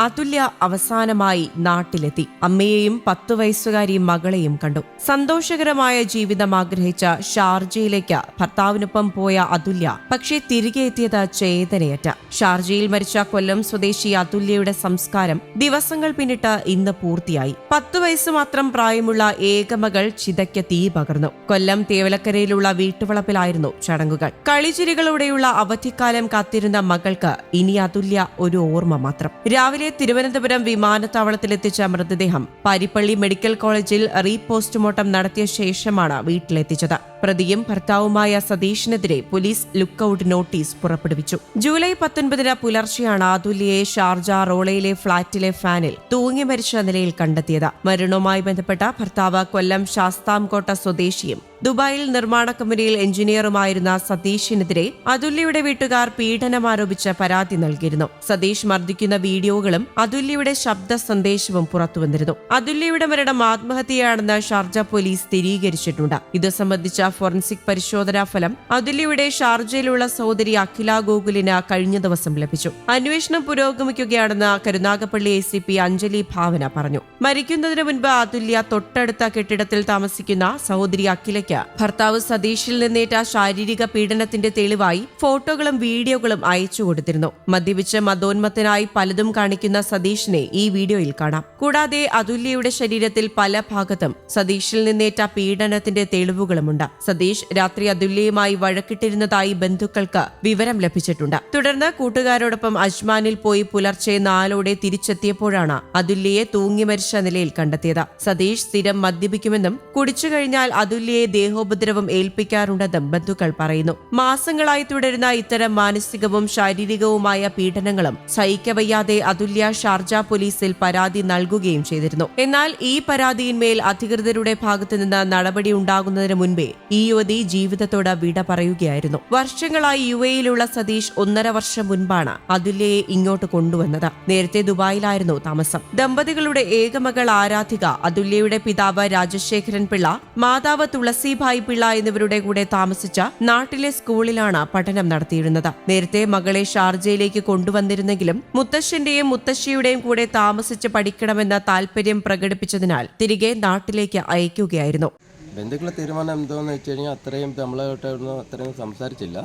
അതുല്യ അവസാനമായി നാട്ടിലെത്തി. അമ്മയെയും പത്തു വയസ്സുകാരി മകളെയും കണ്ടു. സന്തോഷകരമായ ജീവിതം ആഗ്രഹിച്ച ഷാർജയിലേക്ക് ഭർത്താവിനൊപ്പം പോയ അതുല്യ പക്ഷേ തിരികെ എത്തിയത് ചേതനയറ്റ. ഷാർജയിൽ മരിച്ച കൊല്ലം സ്വദേശി അതുല്യയുടെ സംസ്കാരം ദിവസങ്ങൾ പിന്നിട്ട് ഇന്ന് പൂർത്തിയായി. പത്തു വയസ്സ് മാത്രം പ്രായമുള്ള ഏകമകൾ ചിതയ്ക്ക് തീ പകർന്നു. കൊല്ലം തേവലക്കരയിലുള്ള വീട്ടുവളപ്പിലായിരുന്നു ചടങ്ങുകൾ. കളിചിരികളോടെയുള്ള അവധിക്കാലം കാത്തിരുന്ന മകൾക്ക് ഇനി അതുല്യ ഒരു ഓർമ്മ മാത്രം. രാവിലെ തിരുവനന്തപുരം വിമാനത്താവളത്തിലെത്തിച്ച മൃതദേഹം പരിപ്പള്ളി മെഡിക്കൽ കോളേജിൽ റീ പോസ്റ്റ്മോർട്ടം നടത്തിയ ശേഷമാണ് വീട്ടിലെത്തിച്ചത്. പ്രതിയും ഭർത്താവുമായ സതീഷിനെതിരെ പോലീസ് ലുക്കൌട്ട് നോട്ടീസ് പുറപ്പെടുവിച്ചു. ജൂലൈ പത്തൊൻപതിന് പുലർച്ചെയാണ് ആതുല്യയെ ഷാർജ റോളയിലെ ഫ്ളാറ്റിലെ ഫാനിൽ തൂങ്ങി മരിച്ച നിലയിൽ കണ്ടെത്തിയത്. മരണവുമായി ബന്ധപ്പെട്ട ഭർത്താവ് കൊല്ലം ശാസ്താംകോട്ട സ്വദേശിയും ദുബായിൽ നിർമ്മാണ കമ്പനിയിൽ എഞ്ചിനീയറുമായിരുന്ന സതീഷിനെതിരെ അതുല്യയുടെ വീട്ടുകാർ പീഡനം ആരോപിച്ച പരാതി നൽകിയിരുന്നു. സതീഷ് മർദ്ദിക്കുന്ന വീഡിയോകളും അതുല്യയുടെ ശബ്ദ സന്ദേശവും പുറത്തുവന്നിരുന്നു അതുല്യയുടെ മരണം ആത്മഹത്യയാണെന്ന് ഷാർജ പോലീസ് സ്ഥിരീകരിച്ചിട്ടുണ്ട്. ഇത് സംബന്ധിച്ച ഫോറൻസിക് പരിശോധനാ ഫലം അതുല്യയുടെ ഷാർജയിലുള്ള സഹോദരി അഖില ഗോകുലിന് കഴിഞ്ഞ ദിവസം ലഭിച്ചു. അന്വേഷണം പുരോഗമിക്കുകയാണെന്ന് Karunagappally A C P Anjali Bhavana പറഞ്ഞു. മരിക്കുന്നതിന് മുൻപ് അതുല്യ തൊട്ടടുത്ത കെട്ടിടത്തിൽ താമസിക്കുന്ന സഹോദരി അഖിലയ്ക്ക് ഭർത്താവ് സതീഷിൽ നിന്നേറ്റ ശാരീരിക പീഡനത്തിന്റെ തെളിവായി ഫോട്ടോകളും വീഡിയോകളും അയച്ചു കൊടുത്തിരുന്നു. മദ്യപിച്ച് മതോന്മത്തനായി പലതും കാണിക്കുന്ന സതീഷിനെ ഈ വീഡിയോയിൽ കാണാം. കൂടാതെ അതുല്യയുടെ ശരീരത്തിൽ പല ഭാഗത്തും സതീഷിൽ നിന്നേറ്റ പീഡനത്തിന്റെ തെളിവുകളുമുണ്ട്. സതീഷ് രാത്രി അതുല്യയുമായി വഴക്കിട്ടിരുന്നതായി ബന്ധുക്കൾക്ക് വിവരം ലഭിച്ചിട്ടുണ്ട്. തുടർന്ന് കൂട്ടുകാരോടൊപ്പം അജ്മാനിൽ പോയി പുലർച്ചെ നാലോടെ തിരിച്ചെത്തിയപ്പോഴാണ് അതുല്യയെ തൂങ്ങി മരിച്ച നിലയിൽ കണ്ടെത്തിയത്. സതീഷ് സ്ഥിരം മദ്യപിക്കുമെന്നും കുടിച്ചു കഴിഞ്ഞാൽ അതുല്യയെ ദേഹോപദ്രവം ഏൽപ്പിക്കാറുണ്ടെന്നും ബന്ധുക്കൾ പറയുന്നു. മാസങ്ങളായി തുടരുന്ന ഇത്തരം മാനസികവും ശാരീരികവുമായ പീഡനങ്ങളും സഹിക്കവയ്യാതെ അതുല്യ ഷാർജ പോലീസിൽ പരാതി നൽകുകയും ചെയ്തിരുന്നു. എന്നാൽ ഈ പരാതിയിന്മേൽ അധികൃതരുടെ ഭാഗത്തുനിന്ന് നടപടി ഉണ്ടാകുന്നതിന് മുൻപേ ഈ യുവതി ജീവിതത്തോട് വിട പറയുകയായിരുന്നു. വർഷങ്ങളായി യു എയിലുള്ള സതീഷ് ഒന്നര വർഷം മുൻപാണ് അതുല്യയെ ഇങ്ങോട്ട് കൊണ്ടുവന്നത്. നേരത്തെ ദുബായിലായിരുന്നു താമസം. ദമ്പതികളുടെ ഏകമകൾ ആരാധിക അതുല്യയുടെ പിതാവ് രാജശേഖരൻ പിള്ള മാതാവ് തുളസിഭായ് പിള്ള എന്നിവരുടെ കൂടെ താമസിച്ച നാട്ടിലെ സ്കൂളിലാണ് പഠനം നടത്തിയിരുന്നത്. നേരത്തെ മകളെ ഷാർജയിലേക്ക് കൊണ്ടുവന്നിരുന്നെങ്കിലും മുത്തശ്ശന്റെയും മുത്തശ്ശിയുടെയും കൂടെ താമസിച്ച് പഠിക്കണമെന്ന താൽപര്യം പ്രകടിപ്പിച്ചതിനാൽ തിരികെ നാട്ടിലേക്ക് അയക്കുകയായിരുന്നു. ബന്ധുക്കളെ തീരുമാനം എന്തോന്ന് വെച്ച് കഴിഞ്ഞാൽ അത്രയും നമ്മളായിട്ടൊന്നും അത്രയും സംസാരിച്ചില്ല.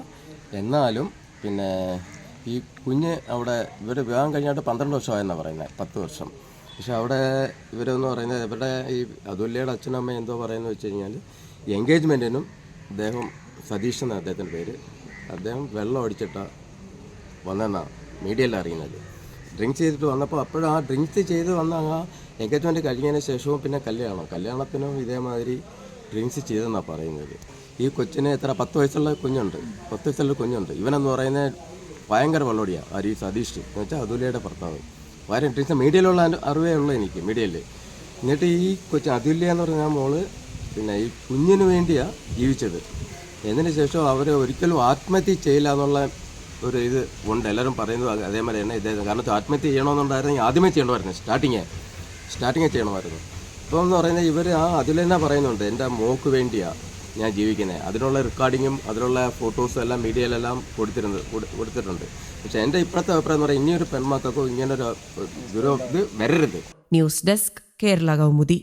എന്നാലും പിന്നെ ഈ കുഞ്ഞ് അവിടെ ഇവർ വിവാഹം കഴിഞ്ഞിട്ട് പന്ത്രണ്ട് വർഷമായെന്നാണ് പറയുന്നത് പത്ത് വർഷം. പക്ഷെ അവിടെ ഇവരെന്ന് പറയുന്നത് ഇവരുടെ ഈ അതുല്യയുടെ അച്ഛനും അമ്മയും എന്തോ പറയുന്നത് വെച്ച് കഴിഞ്ഞാൽ എൻഗേജ്മെന്റിനും അദ്ദേഹം സതീഷ് എന്ന അദ്ദേഹത്തിന്റെ പേര് അദ്ദേഹം വെള്ളം അടിച്ചിട്ട വന്നെന്നാണ് മീഡിയയിൽ അറിയുന്നത്. ഡ്രിങ്ക്സ് ചെയ്തിട്ട് വന്നപ്പോൾ അപ്പോഴും ആ ഡ്രിങ്ക്സ് ചെയ്ത് വന്ന എൻഗേജ്മെന്റ് കഴിഞ്ഞതിന് ശേഷവും പിന്നെ കല്യാണം കല്യാണത്തിനും ഇതേമാതിരി ഡ്രിങ്ക്സ് ചെയ്തെന്നാണ് പറയുന്നത്. ഈ കൊച്ചിന് എത്ര പത്ത് വയസ്സുള്ള കുഞ്ഞുണ്ട്. പത്ത് വയസ്സുള്ള കുഞ്ഞുണ്ട്. ഇവനെന്ന് പറയുന്നത് ഭയങ്കര വെള്ളോടിയാണ് അരി സതീഷ്. എന്ന് വെച്ചാൽ അതുല്യയുടെ ഭർത്താവ്. വളരെ ഡ്രിങ്ക്സ് മീഡിയയിലുള്ള അറിവേ ഉള്ളൂ എനിക്ക് മീഡിയയിൽ എന്നിട്ട് ഈ കൊച്ചു അതുല്യ എന്ന് പറഞ്ഞാൽ മോൾ പിന്നെ ഈ കുഞ്ഞിന് വേണ്ടിയാണ് ജീവിച്ചത്. എന്നതിന് ശേഷം അവർ ഒരിക്കലും ആത്മഹത്യ ചെയ്യില്ല എന്നുള്ള ഒരു ഇത് ഉണ്ട്. എല്ലാവരും പറയുന്നത് അത് അതേമാതിരി തന്നെ ഇദ്ദേഹം. കാരണം ആത്മഹത്യ ചെയ്യണമെന്നുണ്ടായിരുന്നെങ്കിൽ ആദ്യമേ ചെയ്യണമായിരുന്നു സ്റ്റാർട്ടിങ്ങേ. സ്റ്റാർട്ടിങ്ങേ ചെയ്യണമായിരുന്നു. ഇപ്പോൾ എന്ന് പറയുന്നത് ഇവർ ആ അതിൽ തന്നെ പറയുന്നുണ്ട് എന്റെ മോക്ക് വേണ്ടിയാണ് ഞാൻ ജീവിക്കുന്നത് അതിനുള്ള റെക്കോർഡിങ്ങും അതിനുള്ള ഫോട്ടോസും എല്ലാം മീഡിയയിലെല്ലാം കൊടുത്തിരുന്നത് കൊടുത്തിട്ടുണ്ട്. പക്ഷേ എന്റെ ഇപ്പോഴത്തെ അഭിപ്രായം എന്ന് പറയുന്നത് ഇനിയൊരു പെൺമക്കൾക്കും ഇങ്ങനൊരു ഒരു ഇത് വരരുത്. News desk Kerala Kaumudi.